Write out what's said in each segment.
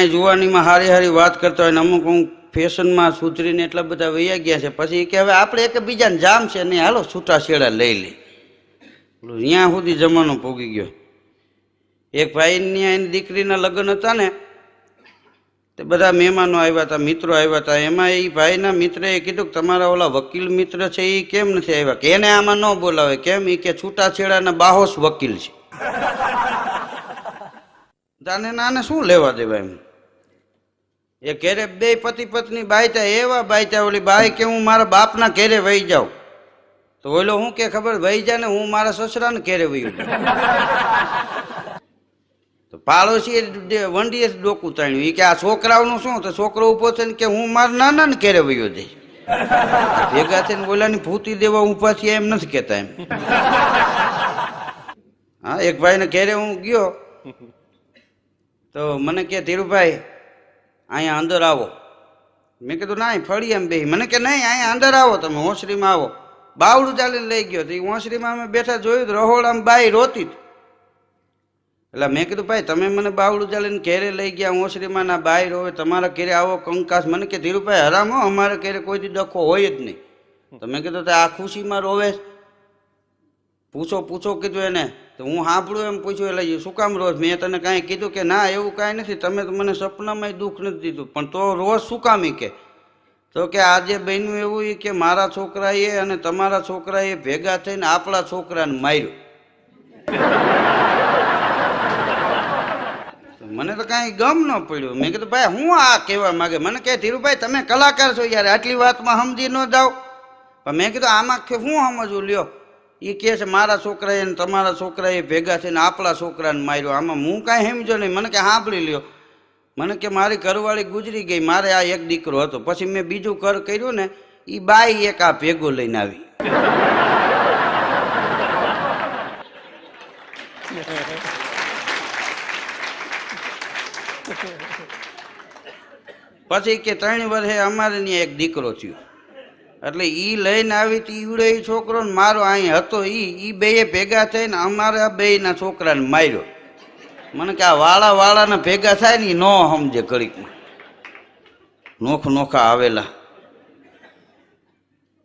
ઘણા જુવાનીમાં હારી હારી વાત કરતા હોય ને અમુક અમુક ફેશનમાં સુધરીને એટલા બધા વૈયા ગયા છે. પછી કે હવે આપણે એક બીજાને જામ છે ને હાલો છૂટા છેડા લઈ લે. ત્યાં સુધી જમાનો પોગી ગયો. એક ભાઈની એની દીકરીના લગ્ન હતા ને, તે બધા મહેમાનો આવ્યા હતા, મિત્રો આવ્યા હતા. એમાં એ ભાઈના મિત્રએ કીધું કે તમારા ઓલા વકીલ મિત્ર છે એ કેમ નથી આવ્યા? કે એને આમાં ન બોલાવે. કેમ? એ કે છૂટાછેડાના બાહોશ વકીલ છે. તાને નાને શું લેવા દેવા એમ? એ ઘેરે બે પતિ પત્ની બાયતા એવા બાયતા ઓલી ભાઈ કે હું મારા બાપના ઘેરે વહી જાઉં. તો ઓલો હું કે ખબર, વહી જા ને, હું મારા સસરાને ઘેરે વહી તો પાડોશી વંડીએ ડોકું તાણ્યું. એ કે આ છોકરાઓનું શું? તો છોકરો ઊભો થઈને કે હું મારા નાનાને ઘેરે વયો જઈશ. ભેગા થઈને ઓલાની ભૂતી દેવા ઊભા થયા એમ નથી કહેતા એમ. હા, એક ભાઈને ઘેરે હું ગયો. તો મને કે, ધીરુભાઈ અહીંયા અંદર આવો. મેં કીધું ના ફળી એમ બે. મને કે, નહીં, અહીંયા અંદર આવો તમે હોંસરીમાં આવો. બાવડું ચાલીને લઈ ગયો તો એ હોંસરીમાં અમે બેઠા જોયું રહોડામાં બાઈ રોતી. એટલે મેં કીધું, ભાઈ, તમે મને બાવડું ચાલીને ઘેરે લઈ ગયા હોંસરીમાં ના બાઈ રોવે, તમારા ઘેરે આવો કંકાસ. મને કે ધીરુભાઈ હરામો અમારે ઘેરે કોઈ દી ડખો હોય જ નહીં. તો મેં કીધું આ ખુશીમાં રોવે. પૂછો પૂછો કીધું એને. તો હું સાંભળું એમ પૂછ્યું, એટલે શું કામ રોજ? મેં તને કાંઈ કીધું કે, ના, એવું કાંઈ નથી. તમે તો મને સપનામાંય દુઃખ નથી દીધું. પણ તો રોજ શું કામ કે? તો કે, આજે બન્યું એવું એ કે, મારા છોકરાએ અને તમારા છોકરાએ ભેગા થઈને આપણા છોકરાને માર્યું. મને તો કાંઈ ગમ ન પડ્યું. મેં કીધું, ભાઈ, હું આ કહેવા માંગે? મને કહે, ધીરુભાઈ, તમે કલાકાર છો યાર, આટલી વાતમાં સમજી ન જાઓ. પણ મેં કીધું, આમાં શું સમજવું લ્યો એ કહે છે, મારા છોકરાએ અને તમારા છોકરાએ ભેગા થઈને આપણા છોકરાને માર્યો. આમાં હું કાંઈ સમજો નહીં. મને કે સાંભળી લ્યો. મને કે મારી ઘરવાળી ગુજરી ગઈ. મારે આ એક દીકરો હતો. પછી મેં બીજું ઘર કર્યું ને એ બાઈ એક આ ભેગો લઈને આવી. પછી કે ત્રણ વર્ષે અમારે ત્યાં એક દીકરો થયો. એટલે ઈ લઈને આવી તી ઈવડે એ છોકરો ને મારો અહીં હતો ઈ ઈ બેય ભેગા થઈને અમારા બેયના છોકરાને માર્યો. મને કે આ વાળા વાળાને ભેગા થાય ને એ ન સમજે ઘડીકમાં નોખ નોખા આવેલા.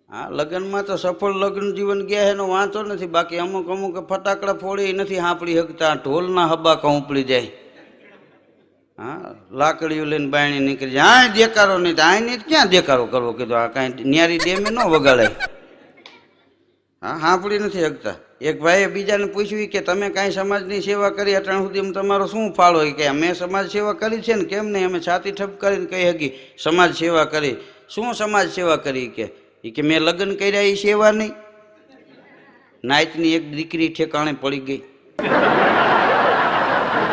હા, લગ્નમાં તો સફળ લગ્ન જીવન ગયા એનો વાંધો નથી. બાકી અમુક અમુક ફટાકડા ફોડી નથી સાંપડી શકતા. ઢોલના હબાકા ઉપડી જાય. હા લાકડીઓ લઈને બાયણી નીકળી જાય. આ દેકારો નહીં આ નહીં ક્યાં દેકારો કરવો? કીધું, આ કાંઈ ન્યારી ડેમે ન વગાડાય હા સાંભળી નથી શકતા એક ભાઈએ બીજાને પૂછ્યું કે, તમે કાંઈ સમાજની સેવા કરી અટાણ સુધી તમારો શું ફાળો? કે, અમે સમાજ સેવા કરી છે ને, કેમ નહીં? અમે છાતી ઠપ કરીને કહી શકી સમાજ સેવા કરી. શું સમાજ સેવા કરી? કે એ કે મેં લગ્ન કર્યા એ સેવા નહીં. નાયતની એક દીકરી ઠેકાણે પડી ગઈ.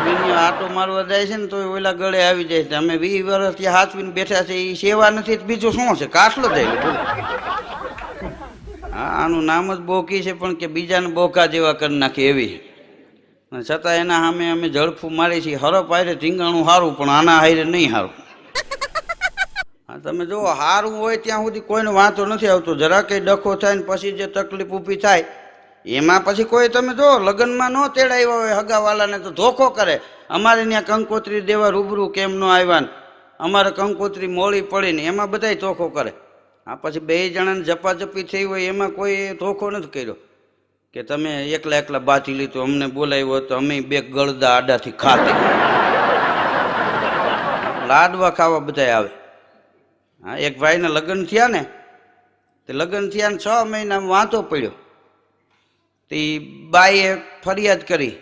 મિનિયો આટો મારવા જાય છે ને, તો ઓલા ગળે આવી જાય છે. અમે વીસ ત્યાં હાચવીને બેઠા છે એ સેવા નથી બીજું શું છે? કાસલો જાય. આનું નામ જ બોકી છે, પણ કે બીજાને બોકા જેવા કરી નાખે એવી. છતાં એના સામે અમે ઝડફું મારી છીએ. હરફ હારે ધીંગાણું સારું પણ આના હારે નહીં સારું તમે જુઓ સારું હોય ત્યાં સુધી કોઈને વાંધો નથી આવતો. જરા કંઈ ડખો થાય ને પછી જે તકલીફ ઊભી થાય એમાં પછી કોઈ તમે જો, લગ્નમાં ન તેડાવ્યા હોય હગાવાલાને તો ધોખો કરે. અમારે ત્યાં કંકોત્રી દેવા રૂબરૂ કેમ ન આવ્યા અમારે કંકોત્રી મોડી પડીને એમાં બધાય ધોખો કરે. આ પછી બે જણાને જપાજપી થઈ હોય એમાં કોઈ ધોખો નથી કર્યો. કે તમે એકલા એકલા બાચી લીધું, અમને બોલાવ્યો તો અમે બે ગળદા આડાથી ખાતે. લાડવા ખાવા બધાય આવે. હા, એક ભાઈને લગ્ન થયા ને તે લગ્ન થયા ને છ મહિનામાં વાંધો પડ્યો. તે બાઈએ ફરિયાદ કરી.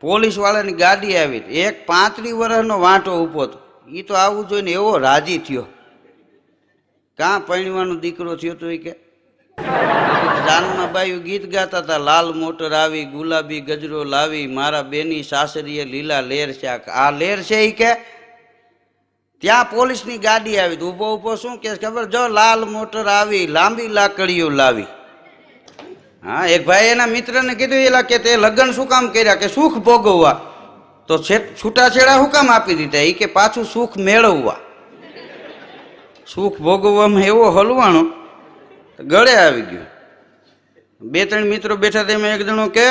પોલીસ વાળાની ગાડી આવી. એક પાંત્રી વર્ષનો વાંટો ઊભો હતો. એ તો આવું જોઈને એવો રાજી થયો. કાં પૈણવાનો દીકરો થયો તો એ કે? જાનમાં બાયું ગીત ગાતા હતા લાલ મોટર આવી, ગુલાબી ગજરો લાવી, મારા બેની સાસરીએ લીલા લેર છે આ લેર છે એ કે? ત્યાં પોલીસની ગાડી આવી. ઊભો ઊભો શું કે ખબર? જો લાલ મોટર આવી, લાંબી લાકડીઓ લાવી. હા, એક ભાઈ એના મિત્રને કીધું, એલા કે તે લગ્ન શું કામ કર્યા કે સુખ ભોગવવા? તો છૂટાછેડા શું કામ આપી દીધા? એ કે પાછું સુખ મેળવવા. સુખ ભોગવવામાં એવો હલવાણો ગળે આવી ગયો. બે ત્રણ મિત્રો બેઠા તેમાં એક જણો કે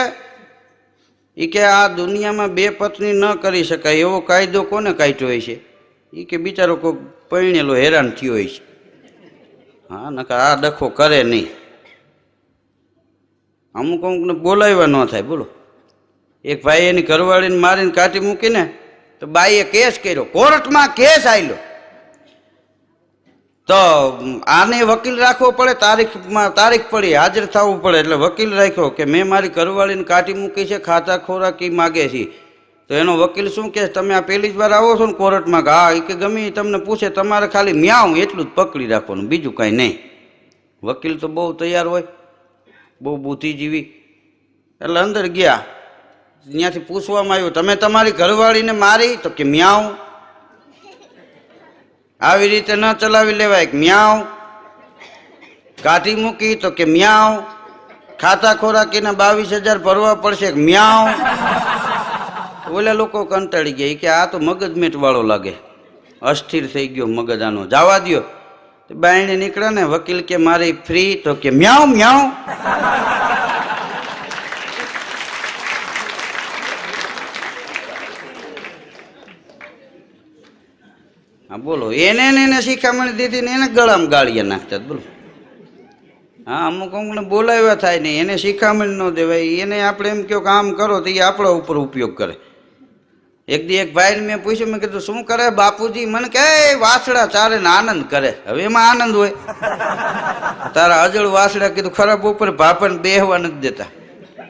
એ કે આ દુનિયામાં બે પત્ની ન કરી શકાય, એવો કાયદો કોને કાઢ્યો હોય છે એ કે, બિચારો કોઈ પરણેલો હેરાન થયો હોય છે હા નકા આ ડખો કરે નહીં. અમુક અમુકને બોલાવ્યા ન થાય, બોલો. એક ભાઈ એની ઘરવાળીને મારીને કાઢી મૂકીને તો બાઈએ કેસ કર્યો. કોર્ટમાં કેસ આવ્યો તો આને વકીલ રાખવો પડે, તારીખમાં તારીખ પડી, હાજર થવું પડે. એટલે વકીલ રાખ્યો કે મેં મારી ઘરવાળીને કાઢી મૂકી છે ખાતા ખોરાકી માગે છે. તો એનો વકીલ શું કે, તમે આ પહેલી જ વાર આવો છો ને કોર્ટમાં? કે, હા. કે, ગમે તમને પૂછે, તમારે ખાલી મ્યાઉં એટલું જ પકડી રાખવાનું, બીજું કાંઈ નહીં. વકીલ તો બહુ તૈયાર હોય. બહુ બુદ્ધિજીવી. એટલે અંદર ગયા. ત્યાંથી પૂછવામાં આવ્યું, તમે તમારી ઘરવાળીને મારી? તો કે, મ્યાઉ. આવી રીતે ન ચલાવી લેવાય મ્યાઉ. કાઢી મૂકી તો કે, મ્યાઉ. ખાતા ખોરાકીના બાવીસ હજાર ભરવા પડશે મ્યાઉ. ઓલા લોકો કંટાળી ગયા. કે, આ તો મગજ વાળો લાગે. અસ્થિર થઈ ગયો મગજ આનો. જવા તો બાયણે નીકળ્યા ને, વકીલ કે મારી ફ્રી તો કે મ્યાઉ મ્યાઉ. હા, બોલો, એને એને શિખામણ દીધી ને એને ગળામાં ગાળીએ નાખતા, બોલો. હા, અમુક અમુકને બોલાવ્યા થાય ને, એને શિખામણ ન દેવાય, એને આપણે એમ કહો કે આમ કરો તો એ આપણા ઉપર ઉપયોગ કરે. એક દી એક ભાઈને મેં પૂછ્યું, મેં કીધું, શું કરે બાપુજી? મને કહે વાસડા ચારે ને આનંદ કરે. હવે એમાં આનંદ હોય. તારા અજળ વાસડા કીધું, ખરાબ ઉપર ભાપણ બેહવા નથી દેતા.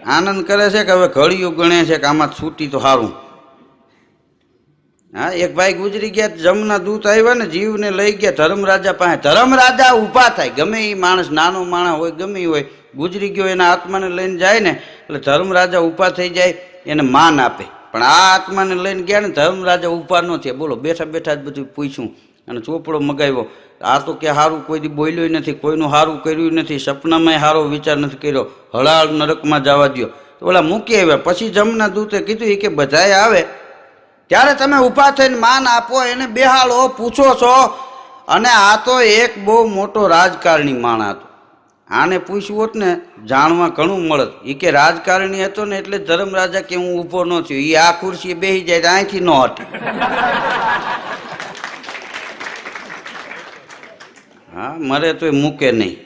આનંદ કરે છે કે હવે ઘડિયું ગણે છે કે આમાં છૂટી તો સારું હા, એક ભાઈ ગુજરી ગયા, જમના દૂત આવ્યા ને જીવને લઈ ગયા ધર્મરાજા પાસે. ધર્મરાજા ઊભા થાય, ગમે એ માણસ, નાનો માણસ હોય, ગમે હોય, ગુજરી ગયો, એના આત્માને લઈને જાય ને, એટલે ધર્મરાજા ઊભા થઈ જાય, એને માન આપે. પણ આ આત્માને લઈને ગયા ને ધર્મરાજા ઊભા ન થયા. બોલો, બેઠા બેઠા જ બધું પૂછ્યું અને ચોપડો મગાવ્યો. આ તો કે સારું કોઈ દી બોલ્યું નથી, કોઈનું સારું કર્યું નથી સપનામાં સારો વિચાર નથી કર્યો. હળાળ નરકમાં જવા દ્યો. તો ઓલા મૂકી આવ્યા. પછી જમના દૂતે કીધું એ કે બધાએ આવે. ત્યારે તમે ઊભા થઈને માન આપો, એને બેહાળો પૂછો છો. અને આ તો એક બહુ મોટો રાજકારણી માણ હતો. આને પૂછ્યું હોત ને, જાણવા ઘણું મળત. એ કે રાજકારણી હતો ને એટલે ધર્મરાજા કે હું ઊભો ન થયો. એ આ ખુરશીએ બેસી જાય તો અહીંથી ન હટે. હા, મરે તોય મૂકે નહીં.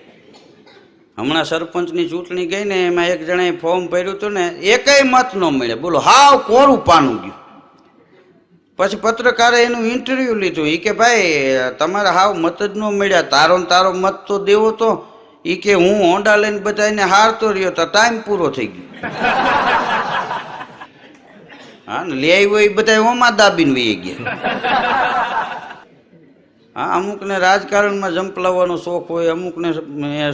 હમણાં સરપંચની ચૂંટણી ગઈ ને, એમાં એક જણાએ ફોર્મ ભર્યું હતું ને, એકેય મત ન મળે. બોલો, હાવ કોરું પાનું ગયું. પછી પત્રકારે એનું ઇન્ટરવ્યુ લીધું. એ કે, ભાઈ, તમારે હાવ મત જ ન મળ્યા. તારો તારો મત તો દેવો તો. એ કે હું હોન્ડા લઈને બધાને હારતો રહ્યો તો ટાઈમ પૂરો થઈ ગયો. હા, ને લે આવ્યો એ બધા ઓમાં દાબીને વહી ગયા. હા, અમુકને રાજકારણમાં જંપલાવવાનો શોખ હોય, અમુકને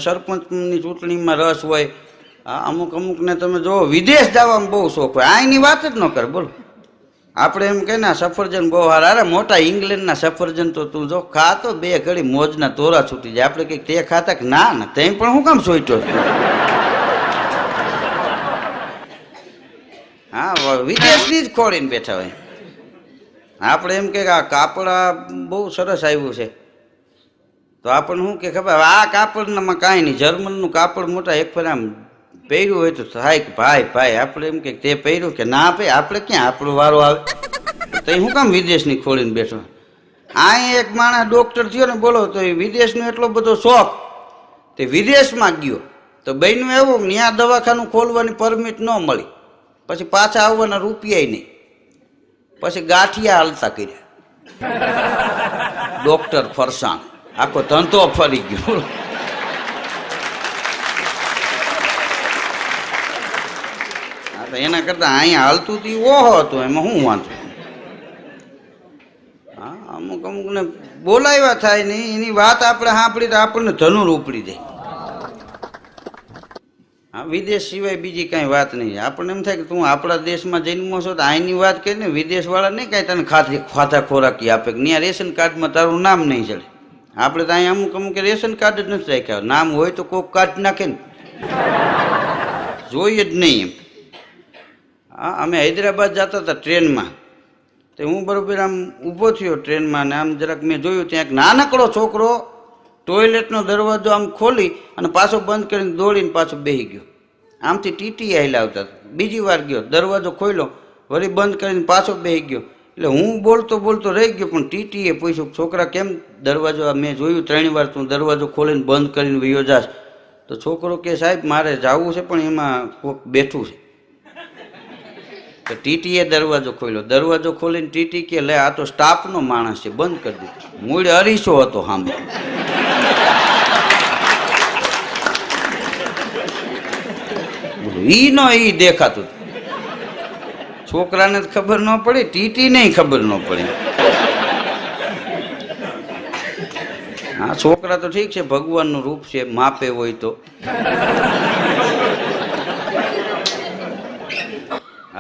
સરપંચની ચૂંટણીમાં રસ હોય. હા, અમુક અમુકને તમે જો વિદેશ જવામાં બહુ શોખ હોય. અહીંની વાત જ ન કરે, બોલો. આપણે એમ કહે ને સફરજન બહુ હારા. અરે મોટા ઇંગ્લેન્ડના સફરજન તો તું જો, ખાતો બે ઘડી, મોજના તોરા છૂટી જાય. આપણે કંઈક તે ખાતા કે ના ના તેમ પણ હું કામ સોઈટો હા વિદેશની જ ખોળીને બેઠા હોય. આપણે એમ કે આ કાપડ બહુ સરસ આવ્યું છે. તો આપણને શું કે ખબર? આ કાપડનામાં કાંઈ નહીં. જર્મનનું કાપડ મોટા એક ફેર આમ પહેર્યું હોય તો થાય કે ભાઈ ભાઈ, આપણે એમ કે તે પહેર્યું કે ના ભાઈ આપણે ક્યાં આપણો વારો આવે? તો હું કામ વિદેશની ખોલીને બેઠો? અહીં એક માણસ ડોક્ટર થયો ને બોલો, તો એ વિદેશનો એટલો બધો શોખ, તે વિદેશમાં ગયો. તો બહેનું એવું ત્યાં દવાખાનું ખોલવાની પરમિટ ન મળી. પછી પાછા આવવાના રૂપિયાય નહીં. પછી ગાંઠિયા હાલતા કર્યા. ડોક્ટર ફરસાણ. આખો ધંધો ફરી ગયો. તો એના કરતા અહીંયા હાલતું હતું ઓહો હતું, એમાં શું વાંધો? હા, અમુક અમુકને બોલાવ્યા થાય નહીં એની વાત આપણે સાંભળી તો આપણને ધનુર ઉપડી જાય. હા, વિદેશ સિવાય બીજી કાંઈ વાત નહીં. આપણને એમ થાય કે તું આપણા દેશમાં જન્મો છો તો અહીંની વાત કરીને વિદેશવાળા નહીં કાંઈ તને ખાતી ખાતા ખોરાકી આપે કે ત્યાં રેશન કાર્ડમાં તારું નામ નહીં ચડે. આપણે તો અહીંયા અમુક અમુક રેશન કાર્ડ જ નથી રાખ્યા. નામ હોય તો કોક કાર્ડ નાખે ને. જોઈએ જ નહીં એમ. હા, અમે હૈદરાબાદ જતા હતા ટ્રેનમાં. તે હું બરોબર આમ ઊભો થયો ટ્રેનમાં ને આમ જરાક મેં જોયું ત્યાં એક નાનકડો છોકરો ટોયલેટનો દરવાજો આમ ખોલી અને પાછો બંધ કરીને દોડીને પાછો બેસી ગયો. આમથી ટીટી આવેલા આવતા બીજી વાર ગયો. દરવાજો ખોલ્યો. વળી બંધ કરીને પાછો બેસી ગયો. એટલે હું બોલતો બોલતો રહી ગયો, પણ ટીટીએ પૂછ્યું, છોકરા, કેમ દરવાજો મેં જોયું ત્રણ વાર, તું દરવાજો ખોલીને બંધ કરીને વયો જાશ? તો છોકરો કે, સાહેબ, મારે જાવું છે, પણ એમાં કોક બેઠું છે. તો ટીટીએ દરવાજો ખોલ્યો. દરવાજો ખોલીને ટીટી કે, લે, આ તો સ્ટાફનો માણસ છે, બંધ કરી દીધો. મૂળ અરીસો હતો સામે. ઈ નો, ઈ દેખાતું. છોકરાને ખબર ન પડી ટીટી ને ખબર ન પડી. હા, છોકરા તો ઠીક છે, ભગવાનનું રૂપ છે, માપે હોય તો.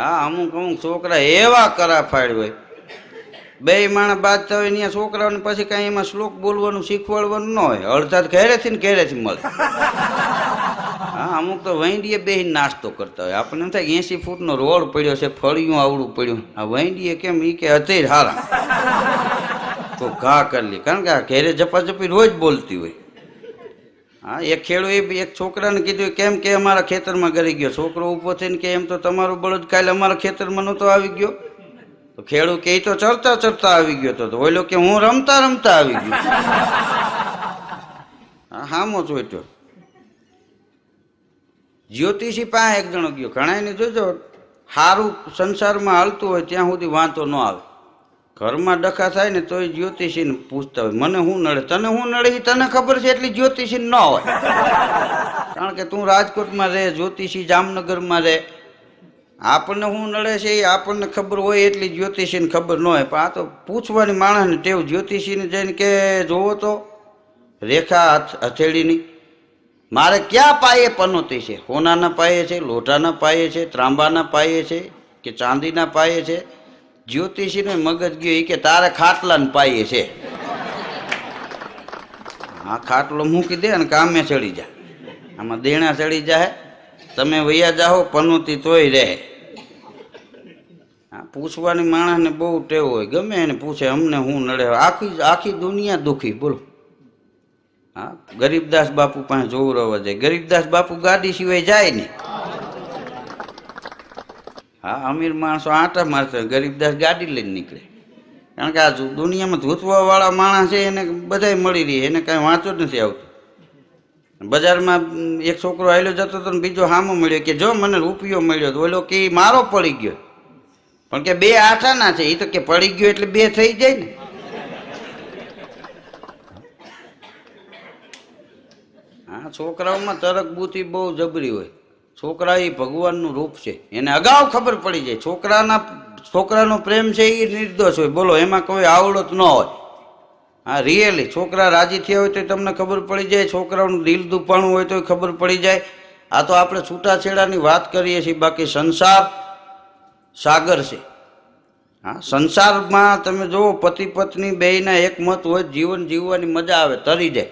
હા અમુક અમુક છોકરા એવા કરા ફાડ હોય. બે માણસ બાદ થયો ત્યાં છોકરાઓને પછી કાંઈ એમાં શ્લોક બોલવાનું, શીખવાડવાનું ન હોય. અડધા તો ઘેરેથી ને ઘેરેથી મળે. હા, અમુક તો વૈંડીએ બેહીને નાસ્તો કરતા હોય. આપણને એમ થાય એસી ફૂટનો રોડ પડ્યો છે, ફળિયું આવડું પડ્યું. આ વૈંડીએ કેમ એ કે હતી હારા. તો ઘા કરી લે. કારણ કે આ ઘેરે જપાજપી રોજ બોલતી હોય. હા, એક ખેડૂએ એક છોકરાને કીધું, કેમ કે અમારા ખેતરમાં ગરી ગયો? છોકરો ઊભો થઈને કે, એમ તો તમારું બળદ કાલે અમારા ખેતરમાં નહોતો આવી ગયો. તો ખેડૂ કે તો ચરતા ચરતા આવી ગયો તો. તો ઓલો કે, હું રમતા રમતા આવી ગયો. હામો ચોટ્યો. જ્યોતિષી પાસે એક જણો ગયો. ઘણા એને જોજો સારું સંસારમાં હાલતું હોય, ત્યાં સુધી વાંધો ન આવે. ઘરમાં ડખા થાય ને તોય જ્યોતિષીને પૂછતા હોય, મને શું નડે? તને શું નડે એ તને ખબર છે એટલી જ્યોતિષી ન હોય. કારણ કે તું રાજકોટમાં રહે, જ્યોતિષી જામનગરમાં રહે. આપણને શું નડે છે એ આપણને ખબર હોય એટલી જ્યોતિષીને ખબર ન હોય. પણ આ તો પૂછવાની માણસને ટેવ જ્યોતિષીને જઈને કે, જોવો તો, રેખા હથ- હથેળીની. મારે ક્યાં પાયે પનોતી છે? સોનાના પાયે છે લોટાના પાયે છે, ત્રાંબાના પાયે છે કે ચાંદીના પાયે છે? જ્યોતિષીને મગજ ગયો એ કે તારે ખાટલાને પાયે છે. આ ખાટલો મૂકી દે અને કામે ચડી જાય આમાં દેણા ચડી જાય તમે વૈયા જાઓ પનોતી તોય રહે. પૂછવાની માણસને બહુ ટેવ હોય, ગમે એને પૂછે, અમને હું નડે. આખી આખી દુનિયા દુખી, બોલો. હા, ગરીબદાસ બાપુ પાસે જોવું રહેવા જાય ગરીબદાસ બાપુ ગાડી સિવાય જાય ને હા, અમીર માણસો આંટા મારતા ગરીબદાસ ગાડી લઈને નીકળે. કારણ કે આ દુનિયામાં ધૂતવાવાળા માણસ છે, એને બધાય મળી રહી, એને કાંઈ વાંચો જ નથી આવતું. બજારમાં એક છોકરો આવેલો જતો હતો ને બીજો હામો મળ્યો કે, જો મને રૂપિયો મળ્યો તો, ઓલો કે એ મારો પડી ગયો. પણ કે બે આઠાના છે એ તો કે પડી ગયો એટલે બે થઈ જાય ને. હા, છોકરાઓમાં તરક બુદ્ધિ બહુ જબરી હોય. છોકરા એ ભગવાનનું રૂપ છે. એને અગાઉ ખબર પડી જાય. છોકરાના, છોકરાનો પ્રેમ છે એ નિર્દોષ હોય. બોલો, એમાં કોઈ આવડત ન હોય. હા રિયલી છોકરા રાજી થયા હોય તો તમને ખબર પડી જાય. છોકરાઓનું દિલ દુપાણું હોય તો ખબર પડી જાય. આ તો આપણે છૂટાછેડાની વાત કરીએ છીએ. બાકી સંસાર સાગર છે. હા, સંસારમાં તમે જુઓ પતિ પત્ની બેયના એક મત હોય, જીવન જીવવાની મજા આવે, તરી જાય.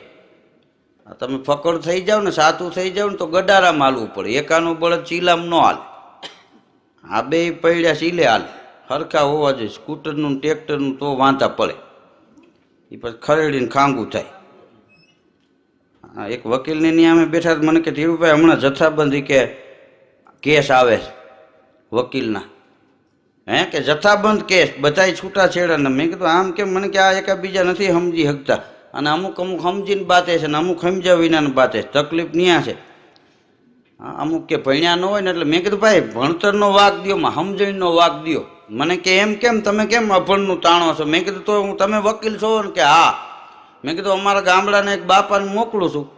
તમે ફકડ થઈ જાવ ને, સાતું થઈ જાવ ને, તો ગડારામાં હાલવું પડે. એકાનું બળદ ચીલામ ન હાલે. આ બે પૈડ્યા ચીલે હાલે. હરખા હોવા જોઈએ. સ્કૂટરનું ટ્રેક્ટરનું તો વાંધા પડે. એ પછી ખરેડીને ખાંગું થાય. એક વકીલને ત્યાં અમે બેઠા મને કે, ધીરુભાઈ, હમણાં જથ્થાબંધી કે કેસ આવે વકીલના. હે કે જથ્થાબંધ કેસ? બધાય ને મેં કીધું, આમ કેમ? મને કે આ એકાબીજા નથી સમજી શકતા. અને અમુક અમુક સમજીને બાતે છે ને અમુક સમજ્યા વિનાને બાતે છે. તકલીફ ન્યા છે. અમુક કે ભણ્યા ન હોય ને એટલે મેં કીધું, ભાઈ, ભણતરનો વાક દ્યો, માં સમજણનો વાક દ્યો. મને કે, એમ કેમ? તમે કેમ અભણનું તાણો છો? મેં કીધું, તો હું, તમે વકીલ છો ને કે હા. મેં કીધું, અમારા ગામડાને એક બાપાને મોકલું છું.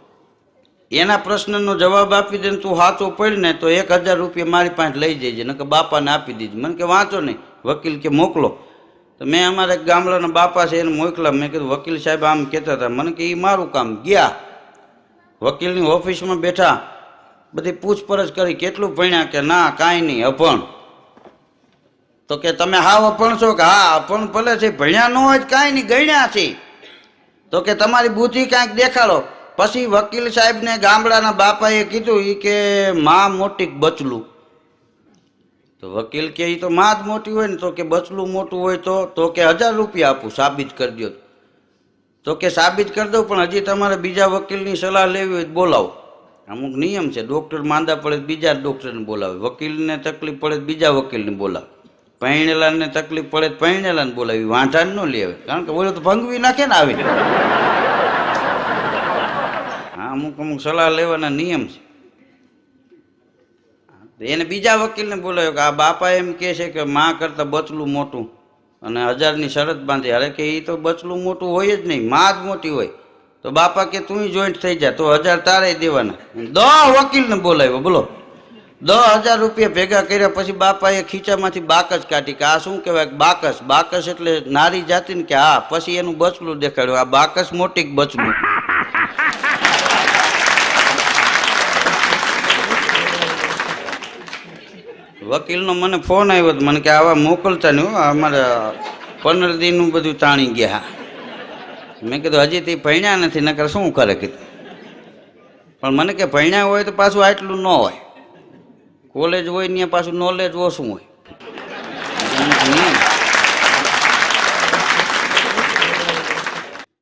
એના પ્રશ્નનો જવાબ આપી દે ને તું સાચો પડીને તો એક હજાર રૂપિયા મારી પાસે લઈ જજે કે બાપાને આપી દીજે. મને કે, વાંચો નહીં. વકીલ કે, મોકલો. તો મેં અમારા ગામડાના બાપા છે, એને મોકલા. મેં કીધું, વકીલ સાહેબ આમ કહેતા હતા. મને કે એ મારું કામ. ગયા. વકીલની ઓફિસમાં બેઠા. બધી પૂછપરછ કરી, કેટલું ભણ્યા કે ના, કાંઈ નહીં, અભણ. તો કે, તમે હાવ અપણ છો? કે, હા અપણ ભલે છે, ભણ્યા ન હોય કાંઈ નહીં, ગણ્યા છે. તો કે, તમારી બુદ્ધિ કાંઈક દેખાડો. પછી વકીલ સાહેબને ગામડાના બાપાએ કીધું એ કે, મા મોટી બચલું. તો વકીલ કે એ તો માં જ મોટી હોય ને, તો કે બચલું મોટું હોય તો તો કે હજાર રૂપિયા આપું, સાબિત કરી દો તો કે, સાબિત કરી દઉં, પણ હજી તમારે બીજા વકીલની સલાહ લેવી હોય બોલાવો. અમુક નિયમ છે, ડૉક્ટર માંદા પડે બીજા ડૉક્ટરને બોલાવે. વકીલને તકલીફ પડે બીજા વકીલને બોલાવે. પૈણેલાને તકલીફ પડે તો પૈણેલાને બોલાવી. વાંઢાને ન લેવે કારણ કે બોલો તો ભંગવી નાખે ને આવીને હા, અમુક અમુક સલાહ લેવાના નિયમ છે. એને બીજા વકીલને બોલાવ્યો કે આ બાપા એમ કહે છે કે માં કરતાં બચલું મોટું. અને હજારની શરત બાંધી. અરે કે એ તો બચલું મોટું હોય જ નહીં, માં જ મોટી હોય. તો બાપા કે તું જોઈન્ટ થઈ જા, તો હજાર તારે દેવાના. દસ વકીલને બોલાવ્યો, બોલો. દસ હજાર રૂપિયા ભેગા કર્યા પછી બાપાએ ખીચામાંથી બાકસ કાઢી કે આ શું કહેવાય, બાકસ? બાકસ એટલે નારી જાતિને કે હા, પછી એનું બચલું દેખાડ્યું. આ બાકસ મોટી બચલું? વકીલનો મને ફોન આવ્યો તો મને કે આવા મોકલતા નહીં અમારે પંદર દિનનું બધું તાણી ગયા. મેં કીધું, હજી તે ભણ્યા નથી, નકર શું કરે? કીધું. પણ મને કે ભણ્યા હોય તો પાછું આટલું ન હોય. કોલેજ હોય ને પાછું નોલેજ ઓછું હોય.